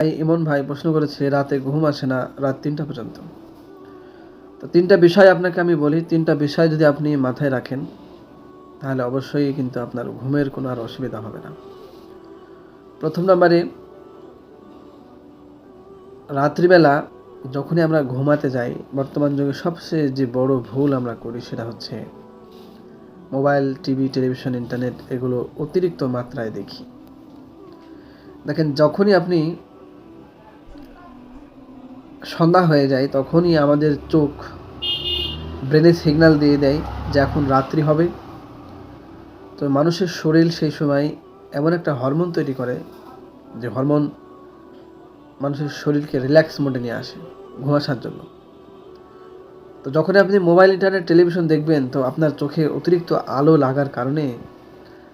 ভাই, ইমন ভাই প্রশ্ন করেছে, রাতে ঘুম আসে না, রাত তিনটা পর্যন্ত। তো তিনটা বিষয় আপনাকে আমি বলি, তিনটা বিষয় যদি আপনি মাথায় রাখেন, তাহলে অবশ্যই কিন্তু আপনার ঘুমের কোনো আর অসুবিধা হবে না। প্রথম নম্বরে, রাত্রিবেলা যখনই আমরা ঘুমাতে যাই, বর্তমান যুগে সবচেয়ে যে বড় ভুল আমরা করি সেটা হচ্ছে মোবাইল, টিভি, টেলিভিশন, ইন্টারনেট, এগুলো অতিরিক্ত মাত্রায় দেখি। দেখেন, যখনই আপনি সন্ধ্যা হয়ে যায়, তখনই আমাদের চোখ ব্রেনে সিগনাল দিয়ে দেয় যে এখন রাত্রি হবে। তো মানুষের শরীর সেই সময় এমন একটা হরমোন তৈরি করে যে হরমোন মানুষের শরীরকে রিল্যাক্স মোডে নিয়ে আসে ঘুমাসার জন্য। তো যখন আপনি মোবাইল ইন্টারনেট টেলিভিশন দেখবেন, তো আপনার চোখে অতিরিক্ত আলো লাগার কারণে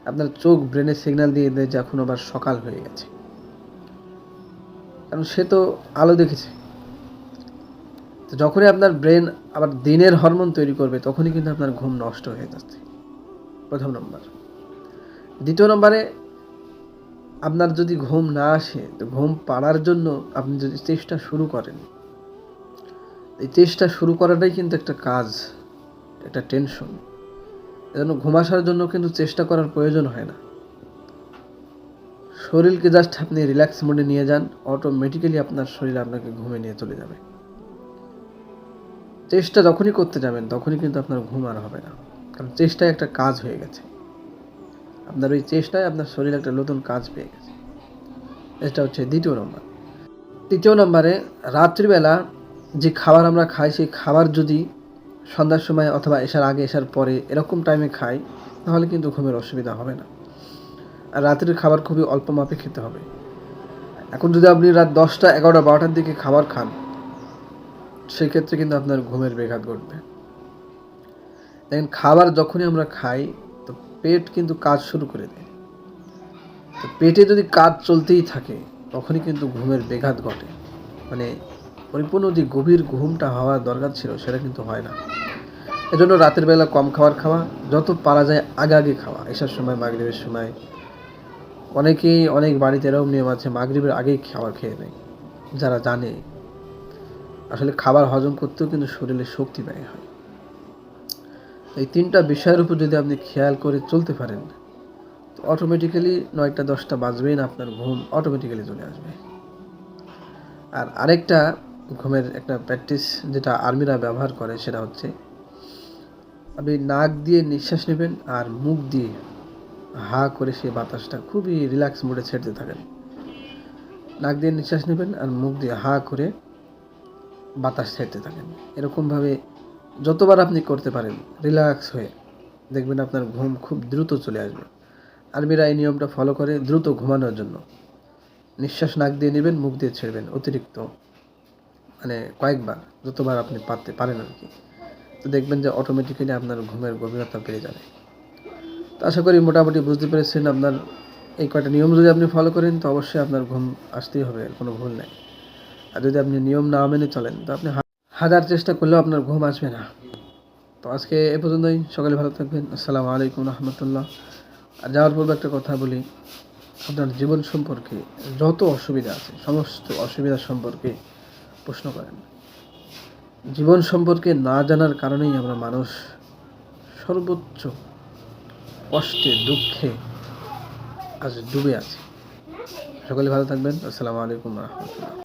আপনার চোখ ব্রেনে সিগন্যাল দিয়ে দেয় যে এখন আবার সকাল হয়ে গেছে। কারণ সে তো আলো দেখেছে। তো যখনই আপনার ব্রেন আবার দিনের হরমোন তৈরি করবে, তখনই কিন্তু আপনার ঘুম নষ্ট হয়ে যাচ্ছে। প্রথম নম্বর। দ্বিতীয় নম্বরে, আপনার যদি ঘুম না আসে, তো ঘুম পাড়ার জন্য আপনি যদি চেষ্টা শুরু করেন, এই চেষ্টা শুরু করাটাই কিন্তু একটা কাজ, একটা টেনশন এজন্য ঘুম আসার জন্য কিন্তু চেষ্টা করার প্রয়োজন হয় না। শরীরকে জাস্ট আপনি রিল্যাক্স মোডে নিয়ে যান অটোমেটিক্যালি আপনার শরীর আপনাকে ঘুমে নিয়ে চলে যাবে। চেষ্টা যখনই করতে যাবেন, তখনই কিন্তু আপনার ঘুম আর হবে না। কারণ চেষ্টায় একটা কাজ হয়ে গেছে। আপনার ওই চেষ্টায় আপনার শরীর একটা নতুন কাজ পেয়ে গেছে। এটা হচ্ছে দ্বিতীয় নম্বর। তৃতীয় নম্বরে, রাত্রিবেলা যে খাবার আমরা খাই, সেই খাবার যদি সন্ধ্যার সময় অথবা এসার আগে, এসার পরে এরকম টাইমে খাই, তাহলে কিন্তু ঘুমের অসুবিধা হবে না। আর রাত্রের খাবার খুবই অল্প মাপে খেতে হবে। এখন যদি আপনি রাত দশটা, এগারোটা, বারোটার দিকে খাবার খান সেক্ষেত্রে কিন্তু আপনার ঘুমের ব্যাঘাত ঘটবে। দেখেন, খাবার যখনই আমরা খাই, তো পেট কিন্তু কাজ শুরু করে দেয়। তো পেটে যদি কাজ চলতেই থাকে, তখনই কিন্তু ঘুমের ব্যাঘাত ঘটে। মানে পরিপূর্ণ যে গভীর ঘুমটা হওয়ার দরকার ছিল, সেটা কিন্তু হয় না। এজন্য রাতের বেলা কম খাবার খাওয়া, যত পারা যায় আগে আগে খাওয়া। এসার সময়, মাগরিবের সময়। অনেকেই অনেক বাড়িতে এরকম নিয়ম আছে, মাগরিবের আগেই খাবার খেয়ে নেয়। যারা জানে আসলে খাবার হজম করতেও কিন্তু শরীরে শক্তি ব্যয় হয়। এই তিনটা বিষয়ের উপর যদি আপনি খেয়াল করে চলতে পারেন, তো অটোমেটিক্যালি নয়টা, দশটা বাজবেই না, আপনার ঘুম অটোমেটিক্যালি চলে আসবে। আর আরেকটা ঘুমের একটা প্র্যাকটিস যেটা আর্মিরা ব্যবহার করে, সেটা হচ্ছে আপনি নাক দিয়ে নিঃশ্বাস নেবেন আর মুখ দিয়ে হা করে সেই বাতাসটা খুবই রিল্যাক্স মোডে ছেড়তে থাকেন। নাক দিয়ে নিঃশ্বাস নেবেন আর মুখ দিয়ে হা করে বাতাস ছেড়তে থাকেন। এরকমভাবে যতবার আপনি করতে পারেন রিল্যাক্স হয়ে দেখবেন আপনার ঘুম খুব দ্রুত চলে আসবে। আর্মিরা এই নিয়মটা ফলো করে দ্রুত ঘুমানোর জন্য। নিঃশ্বাস নাক দিয়ে নেবেন, মুখ দিয়ে ছেড়বেন অতিরিক্ত। মানে কয়েকবার, যতবার আপনি পারতে পারেন আর কি। তো দেখবেন যে অটোমেটিক্যালি আপনার ঘুমের গভীরতা বেড়ে যাবে। তো আশা করি মোটামুটি বুঝতে পেরেছেন আপনার এই কয়টা নিয়ম যদি আপনি ফলো করেন, তো অবশ্যই আপনার ঘুম আসতেই হবে, কোনো ভুল নেই। আর যদি আপনি নিয়ম না মেনে চলেন, তো আপনি হাজার চেষ্টা করলেও আপনার ঘুম আসবে না। তো আজকে এ পর্যন্তই। সকালে ভালো থাকবেন। আসসালামু আলাইকুম রহমতুল্লাহ। আর যাওয়ার পূর্বে একটা কথা বলি। আপনার জীবন সম্পর্কে যত অসুবিধা আছে, সমস্ত অসুবিধা সম্পর্কে প্রশ্ন করেন। জীবন সম্পর্কে না জানার কারণেই আমরা মানুষ সর্বোচ্চ কষ্টে, দুঃখে আজ ডুবে আছি। সকলে ভালো থাকবেন। আসসালামু আলাইকুম রহমতুল্লাহ।